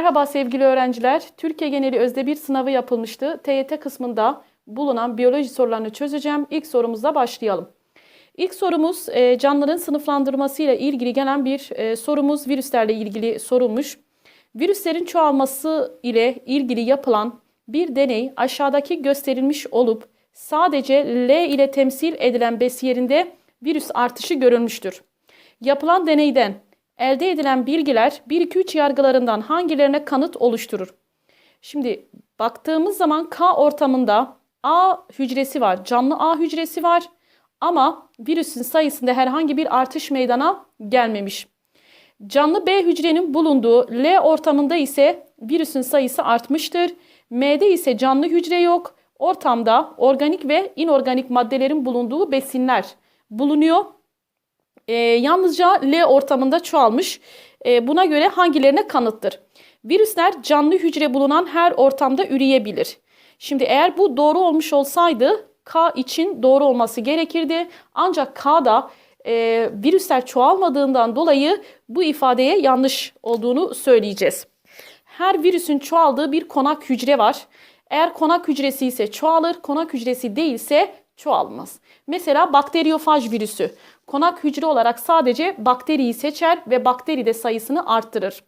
Merhaba sevgili öğrenciler. Türkiye geneli özde bir sınavı yapılmıştı. TYT kısmında bulunan biyoloji sorularını çözeceğim. İlk sorumuzla başlayalım. İlk sorumuz e, canlıların sınıflandırması ile ilgili gelen bir e, sorumuz. Virüslerle ilgili sorulmuş. Virüslerin çoğalması ile ilgili yapılan bir deney aşağıdaki gösterilmiş olup sadece L ile temsil edilen besiyerinde virüs artışı görülmüştür. Yapılan deneyden elde edilen bilgiler 1-2-3 yargılarından hangilerine kanıt oluşturur? Şimdi baktığımız zaman K ortamında A hücresi var, canlı A hücresi var ama virüsün sayısında herhangi bir artış meydana gelmemiş. Canlı B hücrenin bulunduğu L ortamında ise virüsün sayısı artmıştır. M'de ise canlı hücre yok. Ortamda organik ve inorganik maddelerin bulunduğu besinler bulunuyor. E, yalnızca L ortamında çoğalmış. E, buna göre hangilerine kanıttır? Virüsler canlı hücre bulunan her ortamda üreyebilir. Şimdi eğer bu doğru olmuş olsaydı K için doğru olması gerekirdi. Ancak K'da e, virüsler çoğalmadığından dolayı bu ifadeye yanlış olduğunu söyleyeceğiz. Her virüsün çoğaldığı bir konak hücre var. Eğer konak hücresi ise çoğalır, konak hücresi değilse çoğalmaz. Mesela bakteriyofaj virüsü konak hücre olarak sadece bakteriyi seçer ve bakteri de sayısını arttırır.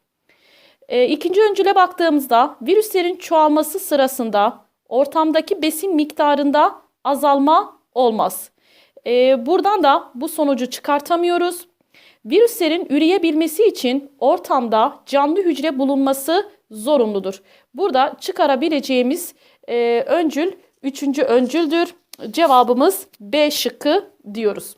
E, ikinci öncüle baktığımızda virüslerin çoğalması sırasında ortamdaki besin miktarında azalma olmaz. E, buradan da bu sonucu çıkartamıyoruz. Virüslerin üreyebilmesi için ortamda canlı hücre bulunması zorunludur. Burada çıkarabileceğimiz e, öncül üçüncü öncüldür. Cevabımız B şıkkı diyoruz.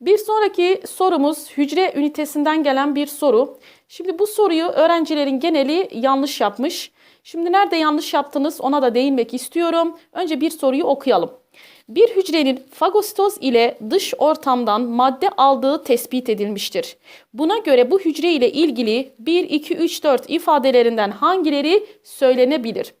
Bir sonraki sorumuz hücre ünitesinden gelen bir soru. Şimdi bu soruyu öğrencilerin geneli yanlış yapmış. Şimdi nerede yanlış yaptınız ona da değinmek istiyorum. Önce bir soruyu okuyalım. Bir hücrenin fagositoz ile dış ortamdan madde aldığı tespit edilmiştir. Buna göre bu hücre ile ilgili 1, 2, 3, 4 ifadelerinden hangileri söylenebilir?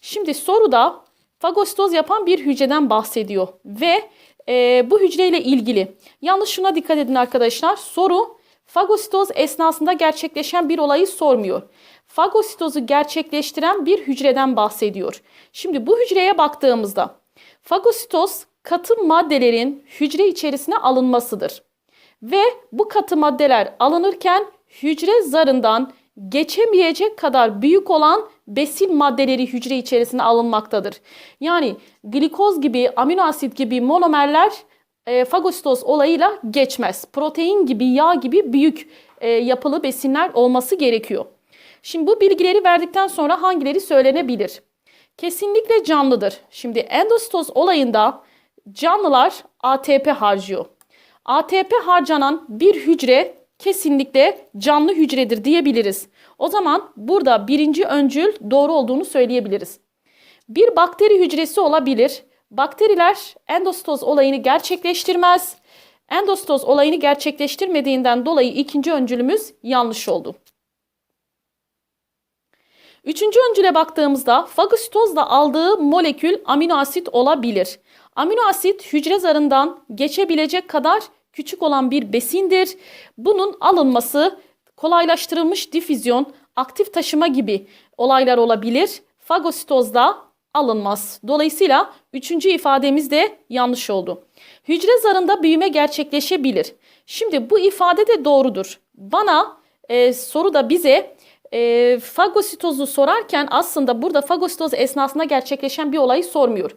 Şimdi soruda fagositoz yapan bir hücreden bahsediyor ve e, bu hücreyle ilgili. Yalnız şuna dikkat edin arkadaşlar. Soru fagositoz esnasında gerçekleşen bir olayı sormuyor. Fagositozu gerçekleştiren bir hücreden bahsediyor. Şimdi bu hücreye baktığımızda fagositoz katı maddelerin hücre içerisine alınmasıdır. Ve bu katı maddeler alınırken hücre zarından geçemeyecek kadar büyük olan besin maddeleri hücre içerisine alınmaktadır. Yani glikoz gibi, amino asit gibi monomerler e, fagositoz olayıyla geçmez. Protein gibi, yağ gibi büyük e, yapılı besinler olması gerekiyor. Şimdi bu bilgileri verdikten sonra hangileri söylenebilir? Kesinlikle canlıdır. Şimdi endositoz olayında canlılar ATP harcıyor. ATP harcanan bir hücre kesinlikle canlı hücredir diyebiliriz. O zaman burada birinci öncül doğru olduğunu söyleyebiliriz. Bir bakteri hücresi olabilir. Bakteriler endositoz olayını gerçekleştirmez. Endositoz olayını gerçekleştirmediğinden dolayı ikinci öncülümüz yanlış oldu. Üçüncü öncüle baktığımızda fagositozla aldığı molekül amino asit olabilir. Amino asit hücre zarından geçebilecek kadar küçük olan bir besindir. Bunun alınması kolaylaştırılmış difüzyon, aktif taşıma gibi olaylar olabilir. Fagositozda alınmaz. Dolayısıyla üçüncü ifademiz de yanlış oldu. Hücre zarında büyüme gerçekleşebilir. Şimdi bu ifade de doğrudur. Bana e, soru da bize e, fagositozu sorarken aslında burada fagositoz esnasında gerçekleşen bir olayı sormuyor.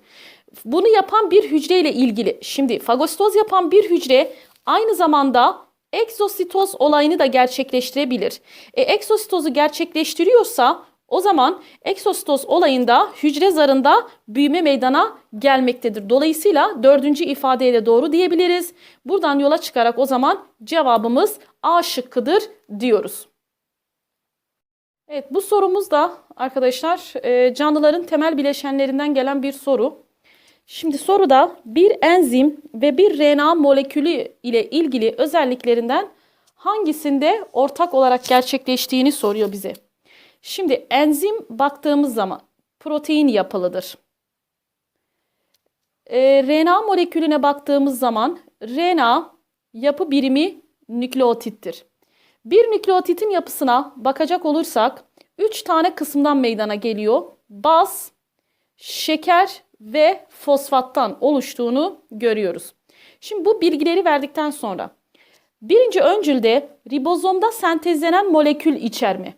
Bunu yapan bir hücre ile ilgili. Şimdi fagositoz yapan bir hücre aynı zamanda egzositoz olayını da gerçekleştirebilir. E, egzositozu gerçekleştiriyorsa o zaman egzositoz olayında hücre zarında büyüme meydana gelmektedir. Dolayısıyla dördüncü ifadeye de doğru diyebiliriz. Buradan yola çıkarak o zaman cevabımız A şıkkıdır diyoruz. Evet bu sorumuz da arkadaşlar e, canlıların temel bileşenlerinden gelen bir soru. Şimdi soruda bir enzim ve bir RNA molekülü ile ilgili özelliklerinden hangisinde ortak olarak gerçekleştiğini soruyor bize. Şimdi enzim baktığımız zaman protein yapılıdır. E, RNA molekülüne baktığımız zaman RNA yapı birimi nükleotittir. Bir nükleotitin yapısına bakacak olursak 3 tane kısımdan meydana geliyor. Baz, şeker ve fosfattan oluştuğunu görüyoruz. Şimdi bu bilgileri verdikten sonra birinci öncülde ribozomda sentezlenen molekül içerme.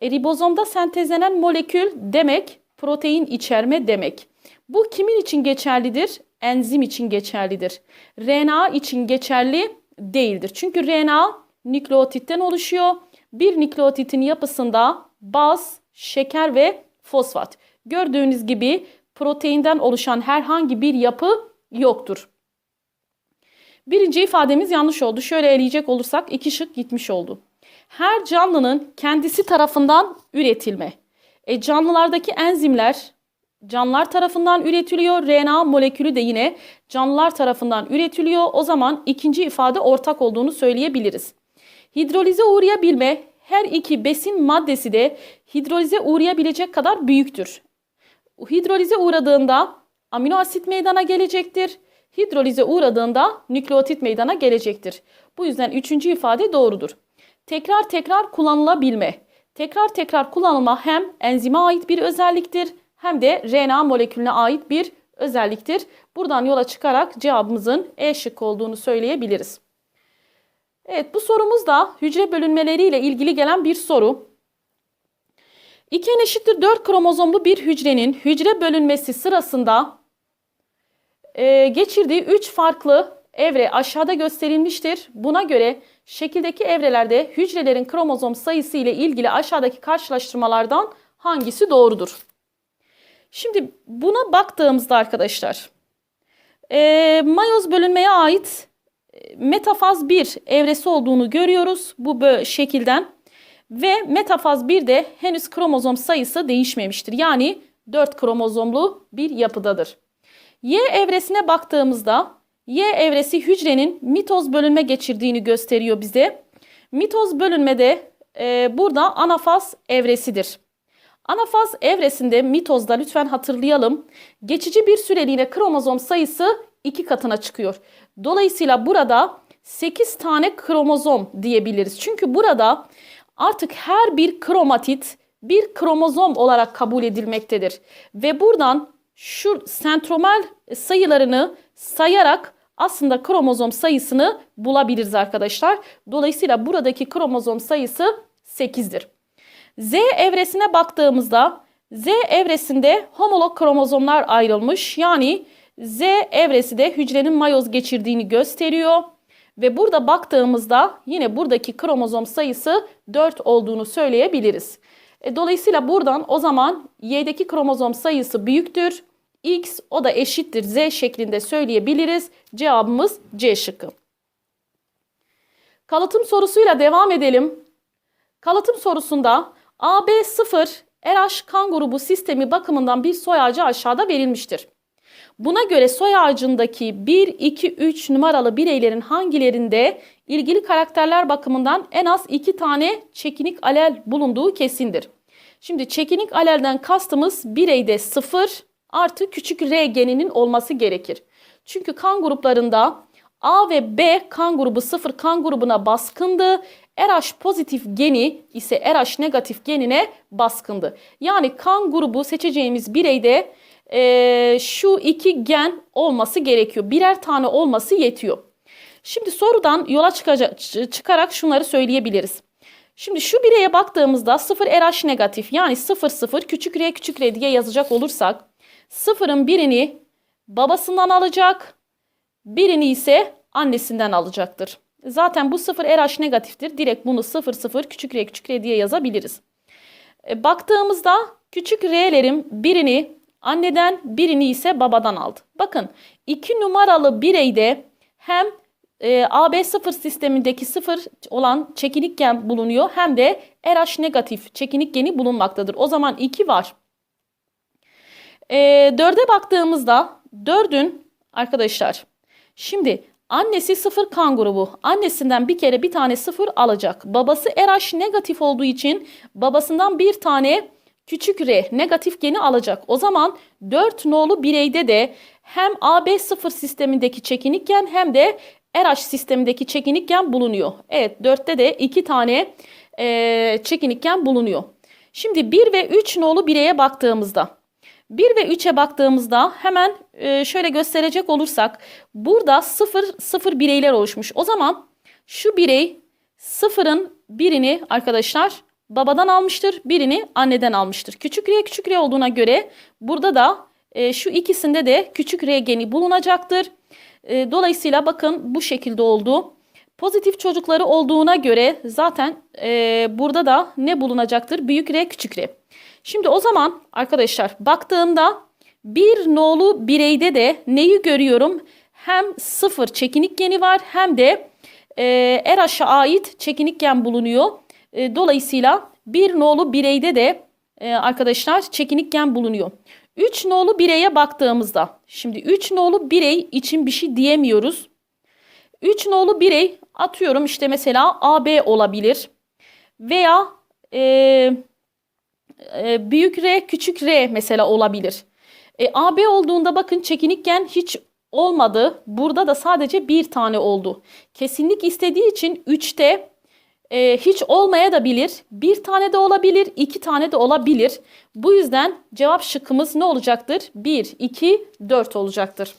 E, ribozomda sentezlenen molekül demek protein içerme demek. Bu kimin için geçerlidir? Enzim için geçerlidir. RNA için geçerli değildir. Çünkü RNA nükleotitten oluşuyor. Bir nükleotitin yapısında baz, şeker ve fosfat. Gördüğünüz gibi proteinden oluşan herhangi bir yapı yoktur. Birinci ifademiz yanlış oldu. Şöyle eleyecek olursak iki şık gitmiş oldu. Her canlının kendisi tarafından üretilme. E, canlılardaki enzimler canlılar tarafından üretiliyor. RNA molekülü de yine canlılar tarafından üretiliyor. O zaman ikinci ifade ortak olduğunu söyleyebiliriz. Hidrolize uğrayabilme her iki besin maddesi de hidrolize uğrayabilecek kadar büyüktür. Hidrolize uğradığında amino asit meydana gelecektir. Hidrolize uğradığında nükleotit meydana gelecektir. Bu yüzden üçüncü ifade doğrudur. Tekrar tekrar kullanılabilme. Tekrar tekrar kullanılma hem enzime ait bir özelliktir hem de RNA molekülüne ait bir özelliktir. Buradan yola çıkarak cevabımızın E şıkkı olduğunu söyleyebiliriz. Evet bu sorumuz da hücre bölünmeleriyle ilgili gelen bir soru. 2n eşittir 4 kromozomlu bir hücrenin hücre bölünmesi sırasında e, geçirdiği 3 farklı evre aşağıda gösterilmiştir. Buna göre şekildeki evrelerde hücrelerin kromozom sayısı ile ilgili aşağıdaki karşılaştırmalardan hangisi doğrudur? Şimdi buna baktığımızda arkadaşlar e, mayoz bölünmeye ait metafaz 1 evresi olduğunu görüyoruz bu şekilden. Ve metafaz 1'de henüz kromozom sayısı değişmemiştir. Yani 4 kromozomlu bir yapıdadır. Y evresine baktığımızda Y evresi hücrenin mitoz bölünme geçirdiğini gösteriyor bize. Mitoz bölünmede e, burada anafaz evresidir. Anafaz evresinde mitozda lütfen hatırlayalım. Geçici bir süreliğine kromozom sayısı iki katına çıkıyor. Dolayısıyla burada 8 tane kromozom diyebiliriz. Çünkü burada artık her bir kromatit bir kromozom olarak kabul edilmektedir. Ve buradan şu sentromel sayılarını sayarak aslında kromozom sayısını bulabiliriz arkadaşlar. Dolayısıyla buradaki kromozom sayısı 8'dir. Z evresine baktığımızda Z evresinde homolog kromozomlar ayrılmış. Yani Z evresi de hücrenin mayoz geçirdiğini gösteriyor. Ve burada baktığımızda yine buradaki kromozom sayısı 4 olduğunu söyleyebiliriz. E, dolayısıyla buradan o zaman Y'deki kromozom sayısı büyüktür. X o da eşittir Z şeklinde söyleyebiliriz. Cevabımız C şıkkı. Kalıtım sorusuyla devam edelim. Kalıtım sorusunda AB0 RH kan grubu sistemi bakımından bir soy ağacı aşağıda verilmiştir. Buna göre soy ağacındaki 1, 2, 3 numaralı bireylerin hangilerinde ilgili karakterler bakımından en az 2 tane çekinik alel bulunduğu kesindir. Şimdi çekinik alelden kastımız bireyde 0 artı küçük R geninin olması gerekir. Çünkü kan gruplarında A ve B kan grubu 0 kan grubuna baskındı. RH pozitif geni ise RH negatif genine baskındı. Yani kan grubu seçeceğimiz bireyde e, şu iki gen olması gerekiyor. Birer tane olması yetiyor. Şimdi sorudan yola çıkacak, çıkarak şunları söyleyebiliriz. Şimdi şu bireye baktığımızda 0 RH negatif yani 0 0 küçük r küçük r diye yazacak olursak 0'ın birini babasından alacak birini ise annesinden alacaktır. Zaten bu 0 RH negatiftir. Direkt bunu 0 0 küçük r küçük r diye yazabiliriz. E, baktığımızda küçük r'lerin birini anneden birini ise babadan aldı. Bakın 2 numaralı bireyde hem e, AB0 sistemindeki 0 olan çekinik gen bulunuyor hem de RH negatif çekinik geni bulunmaktadır. O zaman 2 var. E, 4'e baktığımızda 4'ün arkadaşlar şimdi Annesi sıfır kan grubu. Annesinden bir kere bir tane sıfır alacak. Babası RH negatif olduğu için babasından bir tane küçük R negatif geni alacak. O zaman 4 nolu bireyde de hem AB0 sistemindeki çekinik gen hem de RH sistemindeki çekinikgen bulunuyor. Evet 4'te de 2 tane e, çekinikgen bulunuyor. Şimdi 1 ve 3 nolu bireye baktığımızda 1 ve 3'e baktığımızda hemen e, şöyle gösterecek olursak burada 0 0 bireyler oluşmuş. O zaman şu birey sıfırın birini arkadaşlar babadan almıştır, birini anneden almıştır. Küçük R küçük R olduğuna göre burada da e, şu ikisinde de küçük R geni bulunacaktır. E, dolayısıyla bakın bu şekilde oldu. Pozitif çocukları olduğuna göre zaten e, burada da ne bulunacaktır? Büyük R küçük R. Şimdi o zaman arkadaşlar baktığımda bir nolu bireyde de neyi görüyorum? Hem sıfır çekinik geni var hem de e, RH'a ait çekinik gen bulunuyor. E, dolayısıyla bir nolu bireyde de e, arkadaşlar çekinik gen bulunuyor. 3 nolu bireye baktığımızda şimdi 3 nolu birey için bir şey diyemiyoruz. 3 nolu birey atıyorum işte mesela AB olabilir veya e, e, büyük R küçük R mesela olabilir. E, AB olduğunda bakın çekinikken hiç olmadı. Burada da sadece bir tane oldu. Kesinlik istediği için 3'te e, hiç olmaya da bilir. Bir tane de olabilir, iki tane de olabilir. Bu yüzden cevap şıkkımız ne olacaktır? 1, 2, 4 olacaktır.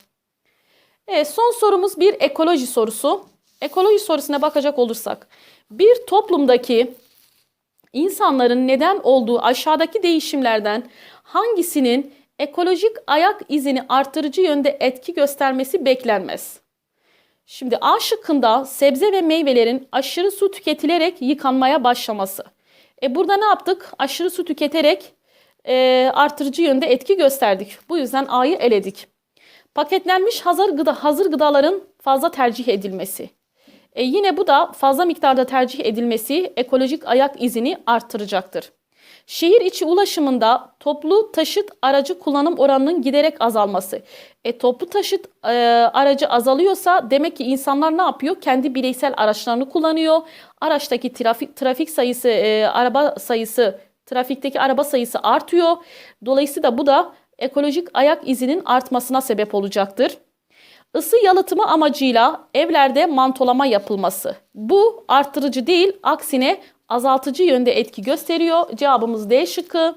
Evet, son sorumuz bir ekoloji sorusu. Ekoloji sorusuna bakacak olursak. Bir toplumdaki insanların neden olduğu aşağıdaki değişimlerden hangisinin ekolojik ayak izini artırıcı yönde etki göstermesi beklenmez. Şimdi A şıkkında sebze ve meyvelerin aşırı su tüketilerek yıkanmaya başlaması. E burada ne yaptık? Aşırı su tüketerek e, artırıcı yönde etki gösterdik. Bu yüzden A'yı eledik. Paketlenmiş hazır gıda hazır gıdaların fazla tercih edilmesi. E yine bu da fazla miktarda tercih edilmesi ekolojik ayak izini arttıracaktır. Şehir içi ulaşımında toplu taşıt aracı kullanım oranının giderek azalması. E, toplu taşıt e, aracı azalıyorsa demek ki insanlar ne yapıyor? Kendi bireysel araçlarını kullanıyor. Araçtaki trafik trafik sayısı, e, araba sayısı, trafikteki araba sayısı artıyor. Dolayısıyla bu da ekolojik ayak izinin artmasına sebep olacaktır. Isı yalıtımı amacıyla evlerde mantolama yapılması. Bu arttırıcı değil, aksine azaltıcı yönde etki gösteriyor. Cevabımız D şıkkı.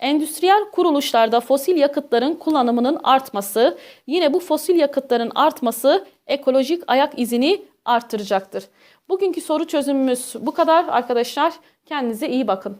Endüstriyel kuruluşlarda fosil yakıtların kullanımının artması, yine bu fosil yakıtların artması ekolojik ayak izini arttıracaktır. Bugünkü soru çözümümüz bu kadar arkadaşlar. Kendinize iyi bakın.